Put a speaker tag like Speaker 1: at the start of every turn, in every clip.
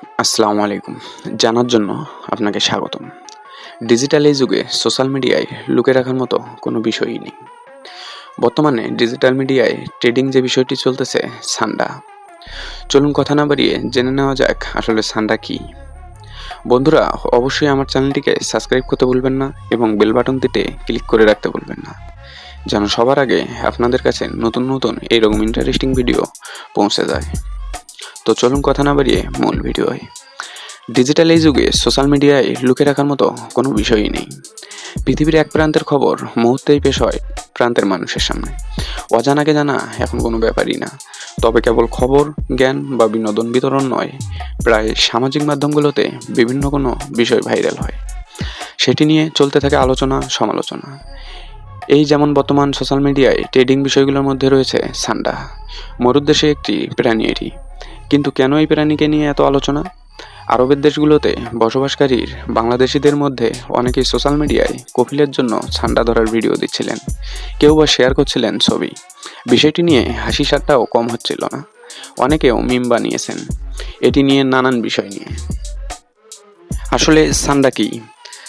Speaker 1: আসসালামু আলাইকুম। জানার জন্য আপনাকে স্বাগতম। ডিজিটাল এই যুগে সোশ্যাল মিডিয়ায় লুকে রাখার মতো কোনো বিষয়ই নেই। বর্তমানে ডিজিটাল মিডিয়ায় ট্রেডিং যে বিষয়টি চলতেছে, সান্ডা। চলুন কথা না বাড়িয়ে জেনে নেওয়া যাক আসলে সান্ডা কি। বন্ধুরা, অবশ্যই আমার চ্যানেলটিকে সাবস্ক্রাইব করতে ভুলবেন না এবং বেল বাটন বাটনটিতে ক্লিক করে রাখতে ভুলবেন না। যেন সবার আগে আপনাদের কাছে নতুন নতুন এইরকম ইন্টারেস্টিং ভিডিও পৌঁছে যায়। তো চলুন কথা না বাড়িয়ে মূল ভিডিওয় ডিজিটাল এই যুগে সোশ্যাল মিডিয়ায় লুকে রাখার মতো কোনো বিষয়ই নেই। পৃথিবীর এক প্রান্তের খবর মুহূর্তেই পেশ হয় প্রান্তের মানুষের সামনে। অজানাকে জানা এখন কোনো ব্যাপারই না। তবে কেবল খবর, জ্ঞান বা বিনোদন বিতরণ নয়, প্রায় সামাজিক মাধ্যমগুলোতে বিভিন্ন কোনো বিষয় ভাইরাল হয়। সেটি নিয়ে চলতে থাকে আলোচনা, সমালোচনা। এই যেমন বর্তমান সোশ্যাল মিডিয়ায় ট্রেডিং বিষয়গুলোর মধ্যে রয়েছে সান্ডা। মরুদ্দেশে একটি প্রাণী এটি। কিন্তু কেন এই প্রাণীকে নিয়ে এত আলোচনা? আরবের দেশগুলোতে বসবাসকারীর বাংলাদেশিদের মধ্যে অনেকেই সোশ্যাল মিডিয়ায় কপিলের জন্য ছান্ডা ধরার ভিডিও দিচ্ছিলেন। কেউ বা শেয়ার করছিলেন ছবি। বিষয়টি নিয়ে হাসি ঠাট্টাও কম হচ্ছিল না। অনেকেও মিম বানিয়েছেন। এটি নিয়ে নানান বিষয় নিয়ে। আসলে সান্ডা কি?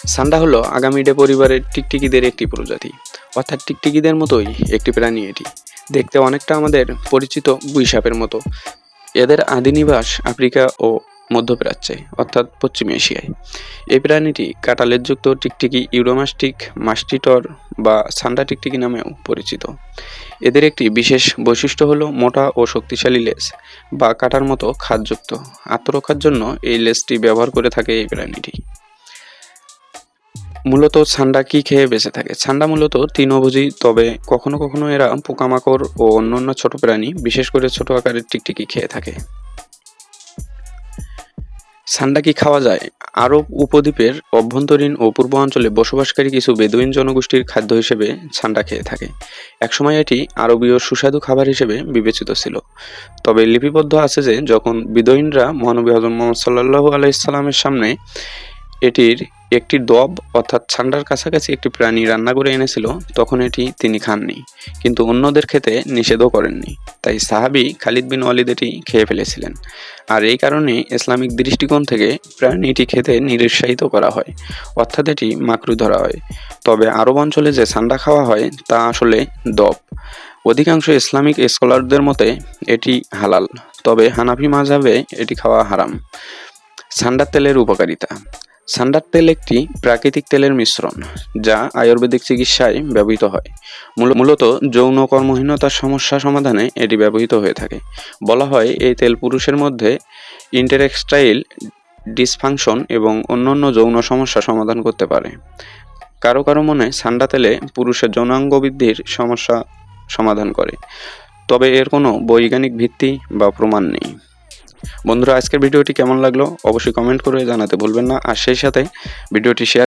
Speaker 1: সান্ডা হলো আগামীডে পরিবারের টিকটিকিদের একটি প্রজাতি। অর্থাৎ টিকটিকিদের মতোই একটি প্রাণী এটি। দেখতে অনেকটা আমাদের পরিচিত গুইসাপের মতো। এদের আদি নিবাস আফ্রিকা ও মধ্যপ্রাচ্যে, অর্থাৎ পশ্চিম এশিয়ায়। এই প্রাণীটি কাটালের যুক্ত টিকটিকি ইউরোমাস্টিক মাস্টিটর বা সান্ডা টিকটিকি নামেও পরিচিত। এদের একটি বিশেষ বৈশিষ্ট্য হলো মোটা ও শক্তিশালী লেস বা কাটার মতো খাদযুক্ত। আত্মরক্ষার জন্য এই লেসটি ব্যবহার করে থাকে এই প্রাণীটি। মূলত ছান্ডা কি খেয়ে বেঁচে থাকে? ছান্ডা মূলত তৃণভোজী তবে কখনো কখনো এরা পোকামাকড় ও অন্যান্য ছোট প্রাণী, বিশেষ করে ছোট আকারের টিকটিকি খেয়ে থাকে। ছান্ডা কি খাওয়া যায়? আরব উপদ্বীপের অভ্যন্তরীণ ও পূর্ব অঞ্চলে বসবাসকারী কিছু বেদুইন জনগোষ্ঠীর খাদ্য হিসেবে ছান্ডা খেয়ে থাকে। একসময় এটি আরবীয় সুস্বাদু খাবার হিসেবে বিবেচিত ছিল। তবে লিপিবদ্ধ আছে যে, যখন বিদয়ীনরা মহানবী হজরত মোহাম্মদ সাল্লাহু আলাইসাল্লামের সামনে এটির একটি দব অর্থাৎ ছান্ডার কাছাকাছি একটি প্রাণী রান্না করে এনেছিল, তখন এটি তিনি খাননি, কিন্তু অন্যদের খেতে নিষেধও করেননি। তাই সাহাবি খালিদ বিন ওয়ালিদ এটি খেয়ে ফেলেছিলেন। আর এই কারণে ইসলামিক দৃষ্টিকোণ থেকে প্রাণীটি খেতে নিরুৎসাহিত করা হয়, অর্থাৎ এটি মাকরু ধরা হয়। তবে আরব অঞ্চলে যে ছান্ডা খাওয়া হয়, তা আসলে দব অধিকাংশ ইসলামিক স্কলারদের মতে এটি হালাল, তবে হানাফি মাঝাবে এটি খাওয়া হারাম। ছান্ডার তেলের উপকারিতা। সান্ডার তেল একটি প্রাকৃতিক তেলের মিশ্রণ, যা আয়ুর্বেদিক চিকিৎসায় ব্যবহৃত হয়। মূল- মূলত যৌন কর্মহীনতার সমস্যা সমাধানে এটি ব্যবহৃত হয়ে থাকে। বলা হয় এই তেল পুরুষের মধ্যে ইন্টারেক্সটাইল ডিসফাংশন এবং অন্যান্য যৌন সমস্যা সমাধান করতে পারে। কারও কারও মনে সান্ডা তেলে পুরুষের যৌনাঙ্গ বৃদ্ধির সমস্যা সমাধান করে, তবে এর কোনো বৈজ্ঞানিক ভিত্তি বা প্রমাণ নেই। বন্ধুরা, আজকের ভিডিওটি কেমন লাগল? অবশ্যই কমেন্ট করে জানাতে ভুলবেন না। আর সেই সাথে ভিডিওটি শেয়ার